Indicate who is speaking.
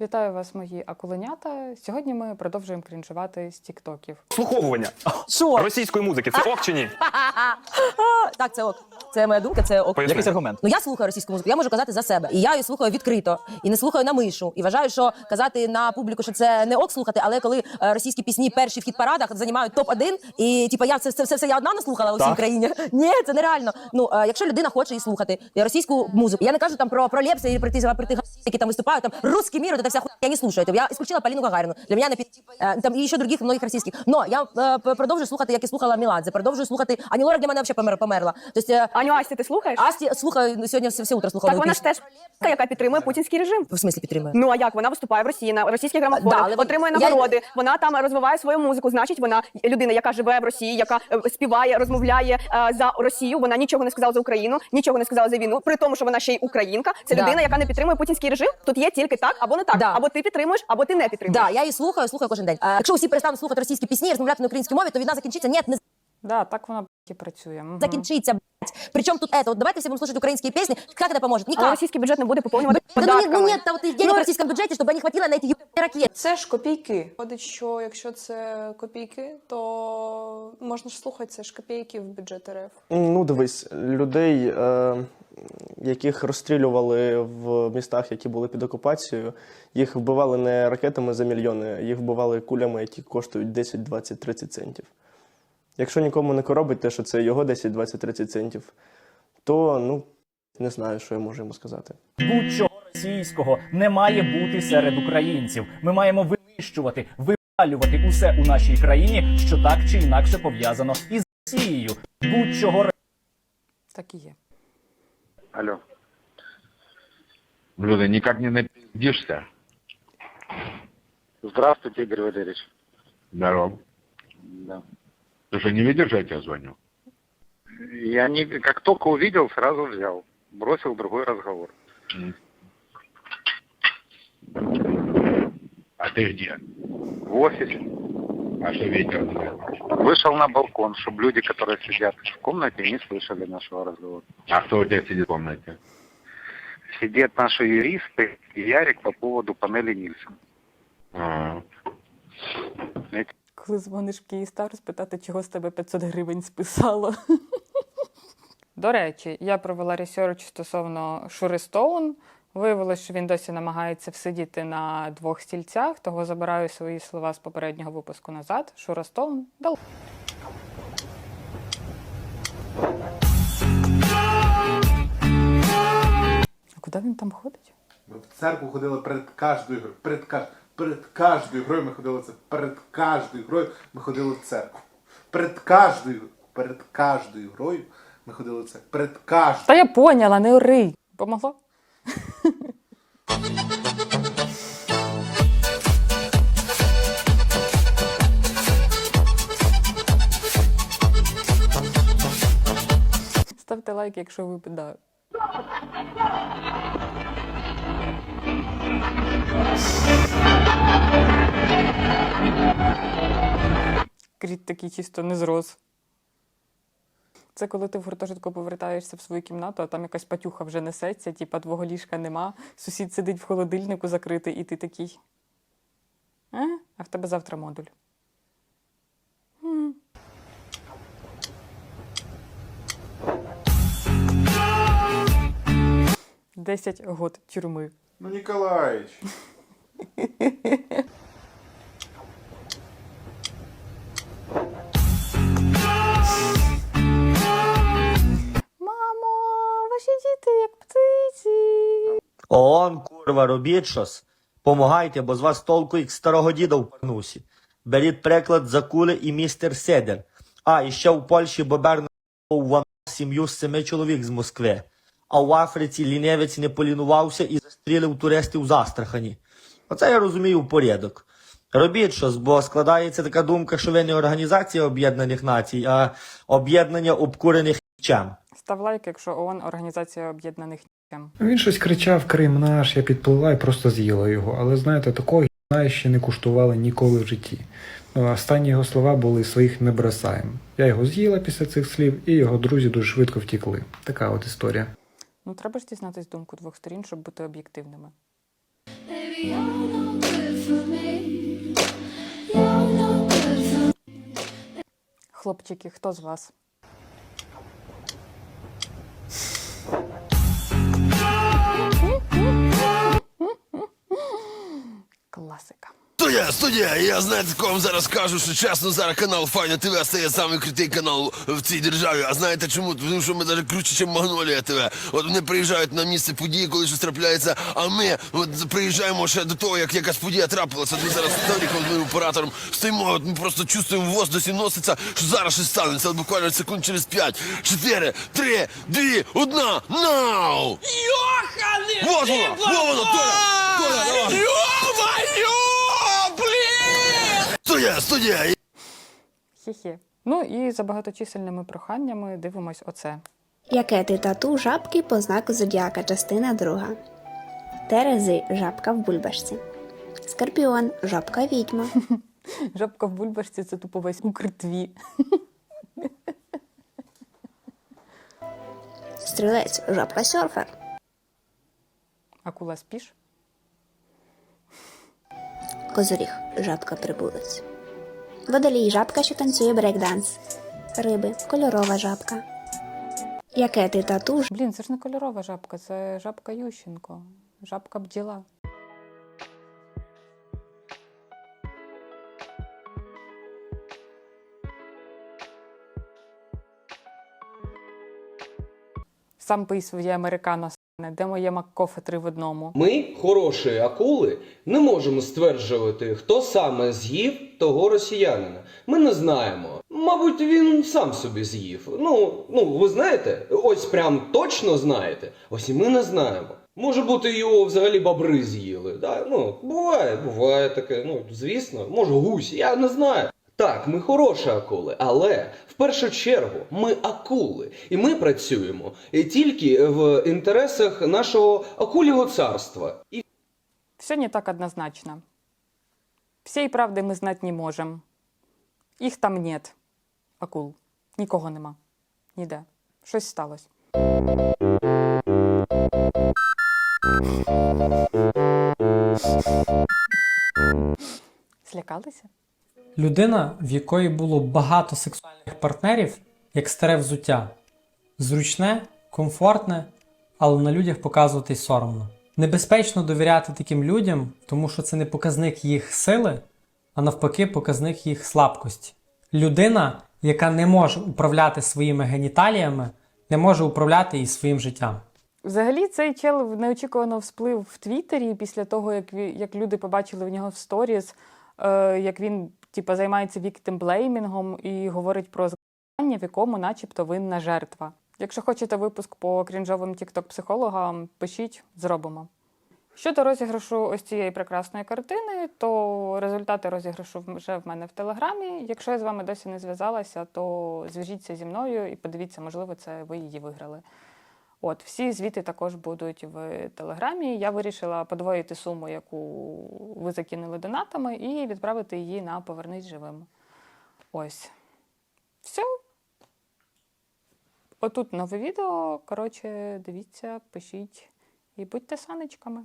Speaker 1: Вітаю вас, мої акуленята. Сьогодні ми продовжуємо крінжувати з тіктоків.
Speaker 2: Слуховування
Speaker 3: Що?
Speaker 2: російської музики це ок чи ні?
Speaker 3: Так, це ок. Це моя думка, це ок.
Speaker 2: Поясни.
Speaker 4: Якийсь аргумент.
Speaker 3: Ну я слухаю російську музику, я можу казати за себе. І я її слухаю відкрито і не слухаю на мишу. І вважаю, що казати на публіку, що це не ок слухати, але коли е, російські пісні перші в хіт-парадах займають топ-1, і типу, я це, це, це все я одна не слухала у всій
Speaker 4: Так.
Speaker 3: країні. Ні, це нереально. Ну е, якщо людина хоче її слухати російську музику, я не кажу там про, про Лепса і про ті про тих, які там виступають, там русский мир, вот это вся хуйня, я не слушаю. этого. Я исключила Полину Гагарину. Для меня пи- е, там і ще других многих російських. Но я е, п- продовжую слухати, як і слухала Міладзе, продовжую слухати Ані Лорак для мене взагалі помер, померла. Тобто е,
Speaker 5: Аню Асті, ти слухаєш?
Speaker 3: Асті слухаю сьогодні все, все утро слухала.
Speaker 5: так вона ж
Speaker 3: пісню.
Speaker 5: теж яка підтримує путінський режим.
Speaker 3: в смислі підтримує.
Speaker 5: Ну а як вона виступає в Росії на російських
Speaker 3: Да, але
Speaker 5: отримує
Speaker 3: я-
Speaker 5: нагороди. Вона там розвиває свою музику. Значить, вона людина, яка живе в Росії, яка е, співає, розмовляє е, за Росію. Вона нічого не сказала за Україну, нічого не сказала за війну. При тому, що вона ще й українка. Це
Speaker 3: Да.
Speaker 5: людина, яка не підтримує путінський режим. Тут є тільки так або не так.
Speaker 3: Да.
Speaker 5: Або ти підтримуєш, або ти не підтримуєш.
Speaker 3: Да, я її слухаю, слухаю кожен день. А, якщо усі перестануть слухати російські пісні і розмовляти на українській мові, то війна закінчиться. Ні, не
Speaker 1: Да, так воно і працює. Мгм.
Speaker 3: закінчиться. блядь. Причому тут это? Вот давайте всі будемо слушати українські пісні. Як це допоможе?
Speaker 5: Але
Speaker 3: Никак.
Speaker 5: російський бюджет не буде поповнювати
Speaker 3: Да, ну,
Speaker 5: податками.
Speaker 3: нет, ну нет, там вот денег в российском бюджете, чтобы не хватило на эти ебаные ракеты.
Speaker 6: Це ж копійки. Виходить, що якщо це копійки, то можна ж слухати, це ж копійки в бюджет РФ.
Speaker 7: Ну, дивись, людей, е, яких розстрілювали в містах, які були під окупацією, їх вбивали не ракетами за мільйони, їх вбивали кулями, які коштують 10, 20, 30 центів. Якщо нікому не коробить те, що це його 10, 20, 30 центів, то ну не знаю, що я можу йому сказати.
Speaker 4: Будь-чого російського не має бути серед українців. Ми маємо винищувати, випалювати усе у нашій країні, що так чи інакше пов'язано із Росією. Будь-чого
Speaker 1: Так і є.
Speaker 8: Алло. Блюдо, никак не напиздишься? Здравствуйте, Игорь Валерьевич. Здорово. Да. Ты что, не видишь, я тебе звоню? Я не... Как только увидел, сразу взял. Бросил другой разговор. А ты где? В офисе. А что ветер? Вышел на балкон, чтобы люди, которые сидят в комнате, не слышали нашего разговора. А кто у тебя сидит в комнате? Сидят наши юристы и Ярик по поводу панели Нильсон.
Speaker 1: Коли дзвониш в Київстар, спитати, чого з тебе 500 гривень списало. До речі, я провела ресерч стосовно Шури Стоун. Виявилось, що він досі намагається всидіти на двох стільцях, того забираю свої слова з попереднього випуску назад. Шура Стоун дал. А куди він там ходить?
Speaker 9: Ми в церкву ходили перед кожною грою. Перед, каж... перед кожною грою ми ходили це. Перед кожною грою ми ходили в церкву. Перед кожною, перед кожною грою ми ходили в церкву. Перед кожною.
Speaker 1: Та я поняла, не ори. Помогло? Ставте лайк, якщо ви да. Кріт такий чисто не зрос. Це коли ти в гуртожитку повертаєшся в свою кімнату, а там якась патюха вже несеться, типа твого ліжка нема, сусід сидить в холодильнику закритий, і ти такий. А, а в тебе завтра модуль. М. Десять год тюрми.
Speaker 9: Ну, Ніколаїч.
Speaker 1: діти як птиці.
Speaker 10: ООН, курва, робіть щось. Помагайте, бо з вас толку як старого діда в парнусі. Беріть приклад за кули і містер Седер. А, і ще в Польщі Бобер в сім'ю з семи чоловік з Москви. А в Африці лінивець не полінувався і застрілив туристів з Астрахані. Оце я розумію порядок. Робіть щось, бо складається така думка, що ви не Організація Об'єднаних Націй, а об'єднання обкурених чем.
Speaker 1: Став лайк, якщо ООН організація об'єднаних Націй.
Speaker 11: Він щось кричав Крим наш, я підпливла і просто з'їла його. Але знаєте, такого я ще не куштували ніколи в житті. Ну, останні його слова були своїх не бросаємо. Я його з'їла після цих слів, і його друзі дуже швидко втікли. Така от історія.
Speaker 1: Ну треба ж дізнатись думку двох сторін, щоб бути об'єктивними. Хлопчики, хто з вас? Класика.
Speaker 12: Студія, студія, я знаєте, кого вам зараз кажу, що чесно, зараз канал Файна ТВ стає самий крутий канал в цій державі. А знаєте чому? Тому що ми навіть круче, ніж Магнолія ТВ. От вони приїжджають на місце події, коли щось трапляється, а ми от приїжджаємо ще до того, як якась подія трапилася. От Ми зараз з з моїм оператором, стоїмо, от ми просто чувствуємо в воздусі носиться, що зараз щось станеться. От буквально секунд через 5, 4, 3, 2, 1, нау! Йоханий! Вот воно! Вот воно, Толя! Толя, давай! Студія, студія!
Speaker 1: Хі-хі. Ну і за багаточисельними проханнями дивимось оце.
Speaker 13: Яке ти тату жабки по знаку зодіака, частина друга. Терези жабка в бульбашці. Скорпіон жабка відьма.
Speaker 1: Жабка в бульбашці це тупо весь укртві.
Speaker 13: Стрілець жабка серфер.
Speaker 1: Акула спіш?
Speaker 13: Козоріг жабка прибулець. Водолій жабка, що танцює брейкданс. Риби кольорова жабка. Яке ти тату
Speaker 1: Блін, це ж не кольорова жабка, це жабка Ющенко. Жабка бджіла. Сам пий своє американо, де моє Маккофе три в одному.
Speaker 14: Ми, хороші акули, не можемо стверджувати, хто саме з'їв того росіянина. Ми не знаємо. Мабуть, він сам собі з'їв. Ну, ну, ви знаєте, ось прям точно знаєте. Ось і ми не знаємо. Може бути, його взагалі бобри з'їли. Да? Ну, буває, буває таке. Ну, звісно, може гусь, я не знаю. Так, ми хороші акули, але в першу чергу ми акули, і ми працюємо тільки в інтересах нашого акулього царства. І
Speaker 1: Все не так однозначно. Всей правди ми знати не можемо. Їх там нет. Акул. Нікого нема. Ніде. Щось сталося. Злякалися?
Speaker 15: Людина, в якої було багато сексуальних партнерів, як старе взуття. Зручне, комфортне, але на людях показуватись соромно. Небезпечно довіряти таким людям, тому що це не показник їх сили, а навпаки, показник їх слабкості. Людина, яка не може управляти своїми геніталіями, не може управляти і своїм життям.
Speaker 1: Взагалі, цей чел неочікувано всплив в Твіттері після того, як, як люди побачили в нього в сторіс, е, як він типа, займається віктимблеймінгом і говорить про зґвалтування, в якому начебто винна жертва. Якщо хочете випуск по крінжовим тікток-психологам, пишіть, зробимо. Щодо розіграшу ось цієї прекрасної картини, то результати розіграшу вже в мене в телеграмі. Якщо я з вами досі не зв'язалася, то зв'яжіться зі мною і подивіться, можливо, це ви її виграли. От, всі звіти також будуть в телеграмі. Я вирішила подвоїти суму, яку ви закинули донатами, і відправити її на Повернись живим. Ось. Все. Отут нове відео. Коротше, дивіться, пишіть і будьте санечками.